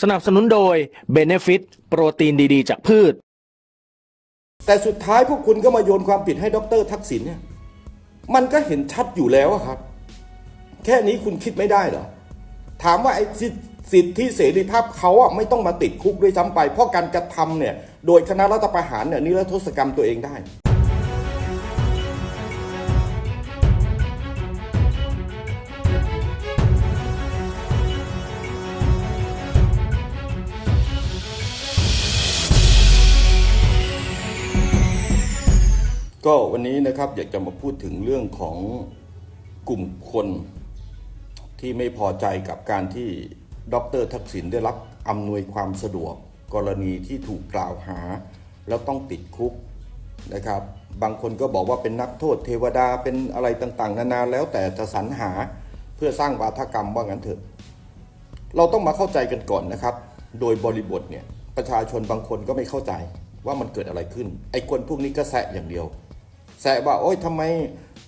สนับสนุนโดย Benefit โปรตีนดีๆ จากพืช แต่สุดท้ายพวกคุณก็มาโยนความผิดให้ดรทักษิณเนี่ย มันก็เห็นชัดอยู่แล้วอะครับ แค่นี้คุณคิดไม่ได้เหรอ ถามว่าไอ้สิทธิทธิเสรีภาพเขาอะไม่ต้องมาติดคุกด้วยซ้ำไป เพราะการกระทำเนี่ย โดยคณะรัฐประหารเนี่ยนิรโทษกรรมตัวเองได้ ก็วันนี้นะครับอยากจะมาพูดถึงเรื่องของกลุ่มคนที่ไม่พอใจกับการที่ดรทักษิณได้รับอำนวยความสะดวก กรณีที่ถูกกล่าวหา แล้วต้องติดคุกนะครับ บางคนก็บอกว่าเป็นนักโทษเทวดาเป็นอะไรต่างๆ นานาแล้วแต่จะสรรหาเพื่อสร้างวาทกรรมว่างั้นเถอะ เราต้องมาเข้าใจกันก่อนนะครับ โดยบริบทเนี่ยประชาชนบางคนก็ไม่เข้าใจว่ามันเกิดอะไรขึ้น ไอ้คนพวกนี้ก็แสะอย่างเดียว แสะว่าโอ๊ยทำไม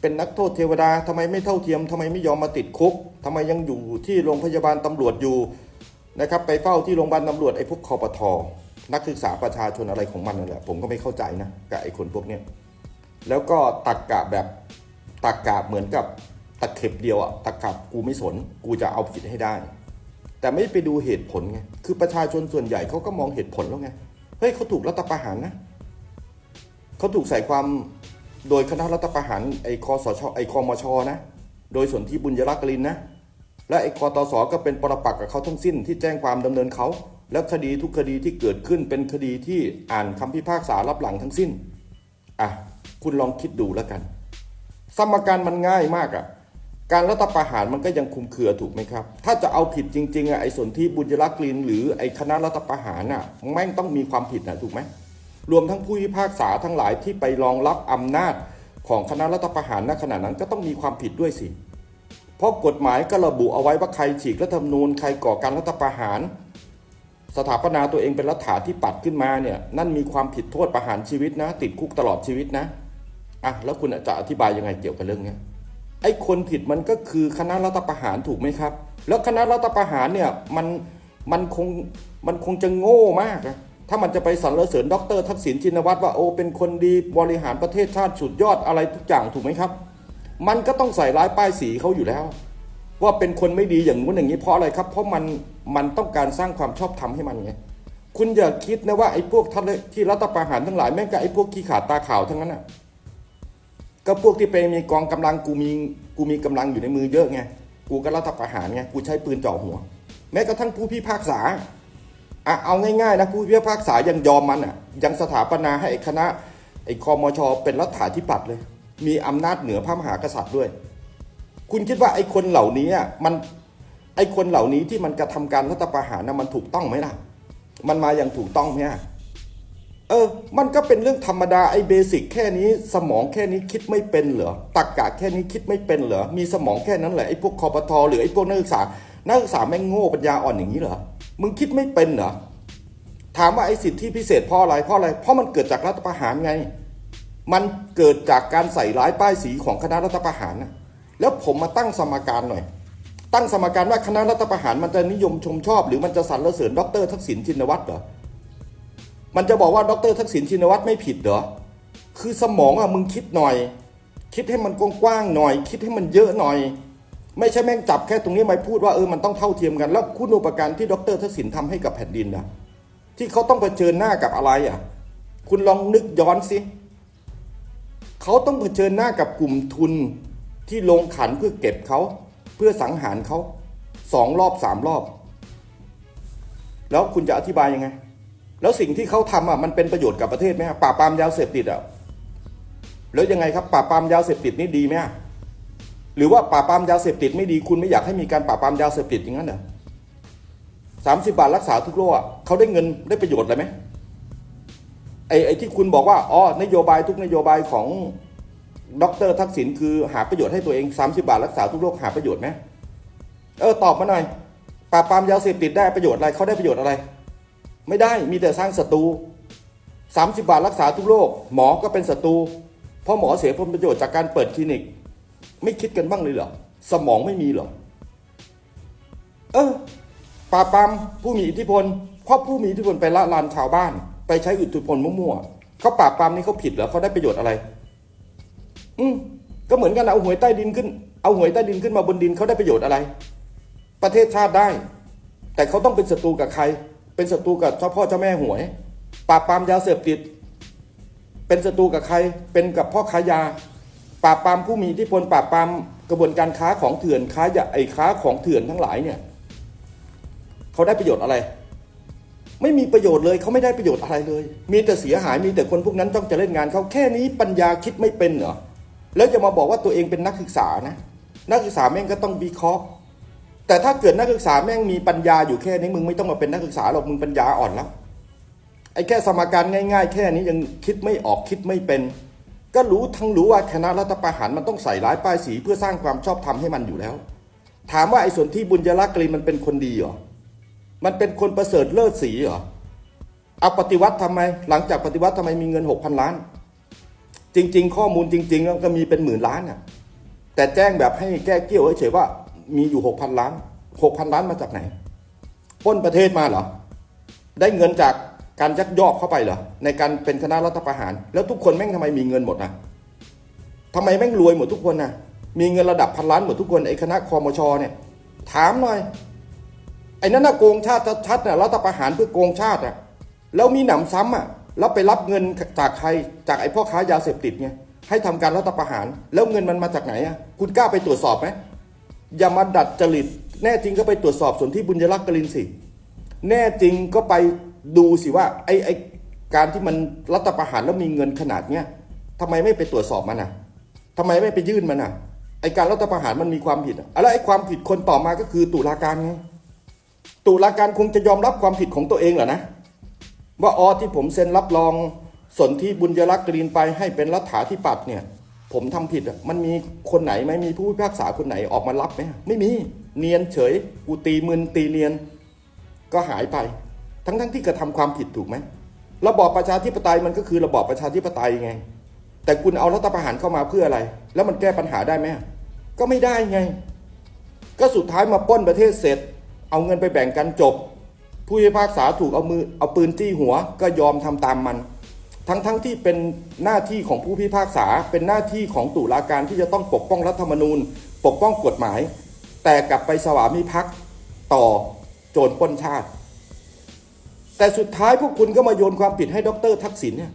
เป็นนักโทษเทวดาทำไมไม่เท่าเทียมทำไมไม่ยอมมาติดคุกทำไมยังอยู่ที่โรงพยาบาลตำรวจอยู่นะครับไปเฝ้าที่โรงพยาบาลตำรวจไอ้พวกคอปทอนักศึกษาประชาชนอะไรของมันนั่นแหละผมก็ไม่เข้าใจนะกับไอ้คนพวกเนี้ยแล้วก็ตักกะแบบตักกะเหมือนกับตะเข็บเดียวอะตะกับกูไม่สน กูจะเอาผิดให้ได้ แต่ไม่ไปดูเหตุผลไงคือประชาชนส่วนใหญ่เขาก็มองเหตุผลแล้วไงเฮ้ยเขาถูกรัฐประหารนะเขาถูกใส่ความ โดยคณะรัฐประหารไอ้คอสชไอ้คอมชนะ โดยส่วนที่บุญยรักกลินนะ และไอ้คอตสก็เป็นปรปักษ์กับเขาทั้งสิ้นที่แจ้งความดำเนินเขา แล้วคดีทุกคดีที่เกิดขึ้นเป็นคดีที่อ่านคำพิพากษารับหลังทั้งสิ้น อะ คุณลองคิดดูแล้วกัน สมการมันง่ายมากอะ่ะการรัฐประหารมันก็ยังคุมเครือถูกไหมครับ ถ้าจะเอาผิดจริงๆอะไอ้ส่วนที่บุญยรักษ์กลินหรือไอ้คณะรัฐประหารน่ะแม่งต้องมีความผิดนะถูกไหม รวมทั้งผู้พิพากษาทั้งหลายที่ไปรองรับอำนาจของคณะรัฐประหารณขณะนั้นก็ต้องมีความผิดด้วยสิ เพราะกฎหมายก็ระบุเอาไว้ว่าใครฉีกรัฐธรรมนูญใครก่อการรัฐประหาร สถาปนาตัวเองเป็นรัฐาที่ปัดขึ้นมาเนี่ยนั่นมีความผิดโทษประหารชีวิตนะ ติดคุกตลอดชีวิตนะอะแล้วคุณจะอธิบายยังไงเกี่ยวกับเรื่องนี้ไอ้คนผิดมันก็คือคณะรัฐประหารถูกไหมครับ แล้วคณะรัฐประหารเนี่ยมันมันคงมันคงจะโง่มากนะ ถ้ามันจะไปสรรเสริญดรทักษิณชินวัตรว่าโอ้เป็นคนดีบริหารประเทศชาติสุดยอดอะไรทุกอย่างถูกไหมครับ มันก็ต้องใส่ร้ายป้ายสีเขาอยู่แล้ว ว่าเป็นคนไม่ดีอย่างนู้นอย่างนี้เพราะอะไรครับ เพราะมันมันต้องการสร้างความชอบธรรมให้มันไงคุณอย่าคิดนะว่าไอ้พวกท่านที่รัฐประหารทั้งหลายแม่งก็ไอ้พวกขี้ขาดตาขาวทั้งนั้นอะก็พวกที่ไปมีกองกำลังกูมีกูมีกำลังอยู่ในมือเยอะไงกูก็รัฐประหารไงกูใช้ปืนจ่อหัว แม้กระทั่งผู้พิพากษา อะเอาง่ายๆนะผู้พิพากษายังยอมมันอะยังสถาปนาให้คณะไอ้คอมชเป็นรัฐาธิปัตย์เลย มีอำนาจเหนือพระมหากษัตริย์ด้วย คุณคิดว่าไอ้คนเหล่านี้อะมันไอ้คนเหล่านี้ที่มันกระทำการรัฐประหารนะมันถูกต้องไหมล่ะ มันมาอย่างถูกต้องไหมอะเออ มันก็เป็นเรื่องธรรมดาไอ้เบสิกแค่นี้สมองแค่นี้คิดไม่เป็นเหรอตักกะแค่นี้คิดไม่เป็นเหรอมีสมองแค่นั้นเหรอไอ้พวกคอปทหรือไอ้พวกนักศึกษานักศึกษาแม่งโง่ปัญญาอ่อนอย่างนี้เหรอ มึงคิดไม่เป็นเหรอ ถามว่าไอ้สิทธิพิเศษเพราะอะไร เพราะอะไร เพราะมันเกิดจากรัฐประหารไง มันเกิดจากการใส่ร้ายป้ายสีของคณะรัฐประหารนะแล้วผมมาตั้งสมการหน่อย ตั้งสมการว่าคณะรัฐประหารมันจะนิยมชมชอบ หรือมันจะสรรเสริญดรทักษิณชินวัตรเหรอ มันจะบอกว่าดรทักษิณชินวัตรไม่ผิดเหรอ คือสมองอะมึงคิดหน่อย คิดให้มันกว้างๆหน่อย คิดให้มันเยอะหน่อย ไม่ใช่แม่งจับแค่ตรงนี้มาพูดว่าเออมันต้องเท่าเทียมกัน แล้วคุณูปการที่ดรทักษิณทำให้กับแผ่นดินนะที่เขาต้องเผชิญหน้ากับอะไรอะ คุณลองนึกย้อนสิเขาต้องเผชิญหน้ากับกลุ่มทุนที่ลงขันเพื่อเก็บเขาเพื่อสังหารเขาสองรอบสามรอบ แล้วคุณจะอธิบายยังไง แล้วสิ่งที่เขาทำอะมันเป็นประโยชน์กับประเทศไหมปราบปรามยาเสพติดอะแล้วยังไงครับปราบปรามยาเสพติดนี่ดีไหมฮะ หรือว่าปราบปรามยาเสพติดไม่ดีคุณไม่อยากให้มีการปราบปรามยาเสพติดอย่างนั้นเหรอสามสิบบาทรักษาทุกโรคอะเขาได้เงินได้ประโยชน์อะไรไหมไอ้ไอ้ที่คุณบอกว่าอ๋อนโยบายทุกนโยบายของดรทักษิณคือหาประโยชน์ให้ตัวเอง30 บาทรักษาทุกโรคหาประโยชน์ไหมเออตอบมาหน่อยปราบปรามยาเสพติดได้ประโยชน์อะไรเขาได้ประโยชน์อะไร ไม่ได้มีแต่สร้างศัตรู30 บาทรักษาทุกโรคหมอก็เป็นศัตรูเพราะหมอเสียผลประโยชน์จากการเปิดคลินิก ไม่คิดกันบ้างเลยเหรอ สมองไม่มีเหรอ เออปราบปรามผู้มีอิทธิพลเพราะผู้มีอิทธิพลไปละลานชาวบ้าน ไปใช้อิทธิพลมั่วๆเขาปราบปรามนี่เขาผิดเหรอเขาได้ประโยชน์อะไร อืมก็เหมือนกันเอาหวยใต้ดินขึ้น เอาหวยใต้ดินขึ้นมาบนดินเขาได้ประโยชน์อะไร ประเทศชาติได้ แต่เขาต้องเป็นศัตรูกับใคร เป็นศัตรูกับเจ้าพ่อเจ้าแม่หวย ปราบปรามยาเสพติด เป็นศัตรูกับใคร เป็นกับพ่อค้ายา ปราบปรามผู้มีอิทธิพลปราบปรามกระบวนการค้าของเถื่อนค้ายาไอ้ค้าของเถื่อนทั้งหลายเนี่ยเขาได้ประโยชน์อะไร ไม่มีประโยชน์เลยเขาไม่ได้ประโยชน์อะไรเลย มีแต่เสียหายมีแต่คนพวกนั้นต้องจะเล่นงานเขาแค่นี้ปัญญาคิดไม่เป็นเหรอแล้วจะมาบอกว่าตัวเองเป็นนักศึกษานะ นักศึกษาแม่งก็ต้องวิเคราะห์แต่ถ้าเกิดนักศึกษาแม่งมีปัญญาอยู่แค่นี้มึงไม่ต้องมาเป็นนักศึกษาหรอกมึงปัญญาอ่อนแล้วไอ้แค่สมการง่าย ๆ แค่นี้ยังคิดไม่ออกคิดไม่เป็น ก็รู้ทั้งรู้ว่าคณะรัฐประหารมันต้องใส่ร้ายป้ายสีเพื่อสร้างความชอบธรรมให้มันอยู่แล้ว ถามว่าไอ้ส่วนที่บุญยรักษ์กรีมันเป็นคนดีเหรอ มันเป็นคนประเสริฐเลิศสีเหรอ เอาปฏิวัติทำไม หลังจากปฏิวัติทำไมมีเงินหกพันล้าน จริง ๆ ข้อมูลจริงๆแล้วก็มีเป็นหมื่นล้านอะ แต่แจ้งแบบให้แก้เกี้ยวเฉยว่ามีอยู่หกพันล้านหกพันล้านมาจากไหนป้นประเทศมาเหรอ ได้เงินจาก การยักยอกเข้าไปเหรอในการเป็นคณะรัฐประหาร แล้วทุกคนแม่งทำไมมีเงินหมดนะทำไมแม่งรวยหมดทุกคนนะมีเงินระดับพันล้านหมดทุกคนไอ้คณะคอมชเนี่ยถามหน่อยไอ้นั่นน่ะโกงชาติชัดๆน่ะรัฐประหารเพื่อโกงชาติอะแล้วมีหนำซ้ำอะแล้วไปรับเงินจากใครจากไอ้พ่อค้ายาเสพติดไงให้ทำการรัฐประหาร แล้วเงินมันมาจากไหนอะคุณกล้าไปตรวจสอบไหมอย่ามาดัดจริต แน่จริงก็ไปตรวจสอบส่วนที่บุญยรักษ์กลินสิแน่จริงก็ไป ดูสิว่าไอ้ไอ้การที่มันรัฐประหารแล้วมีเงินขนาดเนี้ยทำไมไม่ไปตรวจสอบมันอะทำไมไม่ไปยื่นมันอะ ไอ้การรัฐประหารมันมีความผิดอะแล้วไอ้ความผิดคนต่อมาก็คือตุลาการไงตุลาการคงจะยอมรับความผิดของตัวเองเหรอนะ ว่าอ๋อที่ผมเซ็นรับรองสนที่บุญยรักษ์กรีนไปให้เป็นรัฐาธิปัตย์เนี่ย ผมทำผิดอะมันมีคนไหนไหมมีผู้พิพากษาคนไหนออกมารับไหมไม่มีเนียนเฉยกูตีมึนตีเนียนก็หายไป ทั้งทั้งที่กระทำความผิดถูกไหมระบอบประชาธิปไตยมันก็คือระบอบประชาธิปไตยไง แต่คุณเอารัฐประหารเข้ามาเพื่ออะไร แล้วมันแก้ปัญหาได้ไหมก็ไม่ได้ไง ก็สุดท้ายมาป้นประเทศเสร็จ เอาเงินไปแบ่งกันจบ ผู้พิพากษาถูกเอามือเอาปืนจี้หัว ก็ยอมทำตามมัน ทั้งทั้งที่เป็นหน้าที่ของผู้พิพากษา เป็นหน้าที่ของตุลาการที่จะต้องปกป้องรัฐธรรมนูญ ปกป้องกฎหมาย แต่กลับไปสวามิภักดิ์ต่อโจรป้นชาติ แต่สุดท้ายพวกคุณก็มาโยนความผิดให้ดรทักษิณเนี่ย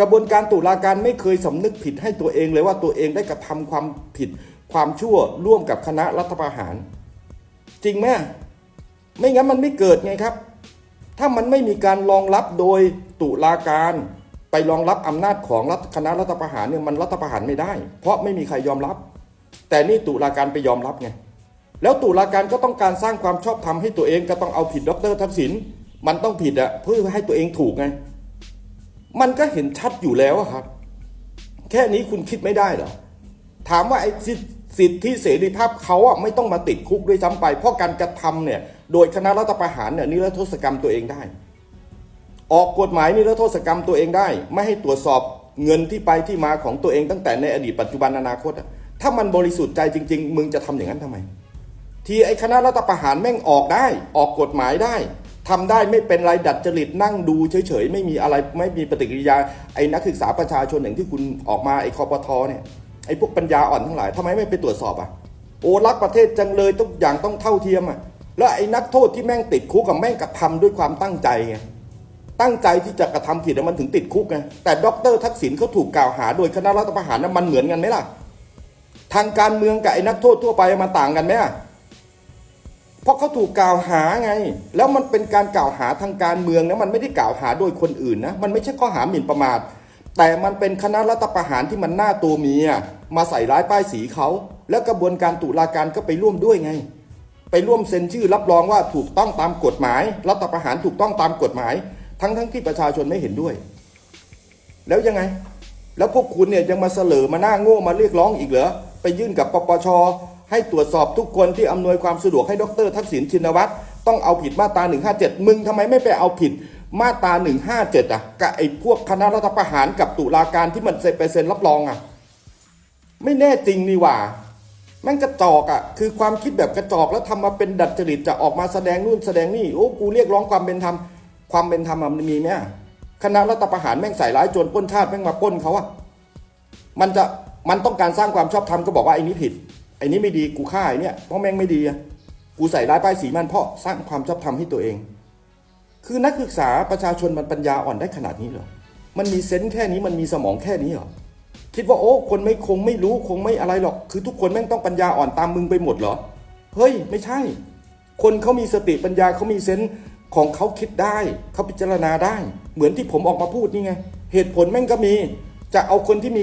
กระบวนการตุลาการไม่เคยสำนึกผิดให้ตัวเองเลยว่าตัวเองได้กระทำความผิดความชั่วร่วมกับคณะรัฐประหาร จริงไหมไม่งั้นมันไม่เกิดไงครับ ถ้ามันไม่มีการรองรับโดยตุลาการไปรองรับอำนาจของรัฐคณะรัฐประหารเนี่ยมันรัฐประหารไม่ได้ เพราะไม่มีใครยอมรับ แต่นี่ตุลาการไปยอมรับไงแล้วตุลาการก็ต้องการสร้างความชอบธรรมให้ตัวเองก็ต้องเอาผิดดรทักษิณ มันต้องผิดอะเพื่อให้ตัวเองถูกไง มันก็เห็นชัดอยู่แล้วครับ แค่นี้คุณคิดไม่ได้เหรอถามว่าไอ้สิทธิทธิเสรีภาพเขาอะไม่ต้องมาติดคุกด้วยซ้ำไป เพราะการกระทำเนี่ย โดยคณะรัฐประหารเนี่ยนิรโทษกรรมตัวเองได้ ออกกฎหมายนิรโทษกรรมตัวเองได้ ไม่ให้ตรวจสอบเงินที่ไปที่มาของตัวเองตั้งแต่ในอดีตปัจจุบันอนาคตอะถ้ามันบริสุทธิ์ใจจริง ๆ มึงจะทำอย่างนั้นทำไม ที่ไอ้คณะรัฐประหารแม่งออกได้ ออกกฎหมายได้ ทำได้ไม่เป็นไรดัดจริตนั่งดูเฉยๆ ไม่มีอะไรไม่มีปฏิกิริยาไอ้นักศึกษาประชาชนอย่างที่คุณออกมาไอ้คอปทอเนี่ยไอ้พวกปัญญาอ่อนทั้งหลายทำไมไม่ไปตรวจสอบอะโอ้รักประเทศจังเลยทุกอย่างต้องเท่าเทียมอะแล้วไอ้นักโทษที่แม่งติดคุกกับแม่งกระทำด้วยความตั้งใจไงตั้งใจที่จะกระทำผิดแล้วมันถึงติดคุกไงแต่ดรทักษิณเขาถูกกล่าวหาโดยคณะรัฐประหารนั้นมันเหมือนกันไหมล่ะ ทางการเมืองกับไอ้นักโทษทั่วไปมันต่างกันไหมอะ เพราะเขาถูกกล่าวหาไง แล้วมันเป็นการกล่าวหาทางการเมืองนะมันไม่ได้กล่าวหาโดยคนอื่นนะมันไม่ใช่ข้อหาหมิ่นประมาทแต่มันเป็นคณะรัฐประหารที่มันหน้าตัวเมียมาใส่ร้ายป้ายสีเขาแล้วกระบวนการตุลาการก็ไปร่วมด้วยไง ไปร่วมเซ็นชื่อรับรองว่าถูกต้องตามกฎหมาย รัฐประหารถูกต้องตามกฎหมาย ทั้งทั้งที่ประชาชนไม่เห็นด้วย แล้วยังไง แล้วพวกคุณเนี่ยยังมาเสลอมาหน้าโง่มาเรียกร้องอีกเหรอไปยื่นกับปปช ให้ตรวจสอบทุกคนที่อำนวยความสะดวกให้ดรทักษิณชินวัตรต้องเอาผิดมาตรา 157 มึงทำไมไม่ไปเอาผิดมาตรา 157 อะกับไอ้พวกคณะรัฐประหารกับตุลาการที่มันเซ็นไปเซ็นรับรองอะ ไม่แน่จริงนี่หว่าแม่งกระจอกอะ่ะคือความคิดแบบกระจอกแล้วทำมาเป็นดัดจริตจะออกมาแสดงนู่นแสดงนี่โอ้กูเรียกร้องความเป็นธรรมความเป็นธรรมมันมีไหมคณะรัฐประหารแม่งใส่ร้ายโจรป้นชาติแม่งมาป้นเขาอะมันจะมันต้องการสร้างความชอบธรรมก็บอกว่าไอ้นี้ผิด ไอ้นี้ไม่ดีกูฆ่าไอ้เนี่ยเพราะแม่งไม่ดีอะกูใส่ร้ายป้ายสีมันเพราะสร้างความชอบธรรมให้ตัวเอง คือนักศึกษาประชาชนมันปัญญาอ่อนได้ขนาดนี้เหรอมันมีเซนส์แค่นี้มันมีสมองแค่นี้เหรอคิดว่าโอ้คนไม่คงไม่รู้คงไม่อะไรหรอก คือทุกคนแม่งต้องปัญญาอ่อนตามมึงไปหมดเหรอเฮ้ย ไม่ใช่ คนเขามีสติปัญญาเขามีเซนส์ของเขาคิดได้เขาพิจารณาได้ เหมือนที่ผมออกมาพูดนี่ไง เหตุผลแม่งก็มี จะเอาคนที่มี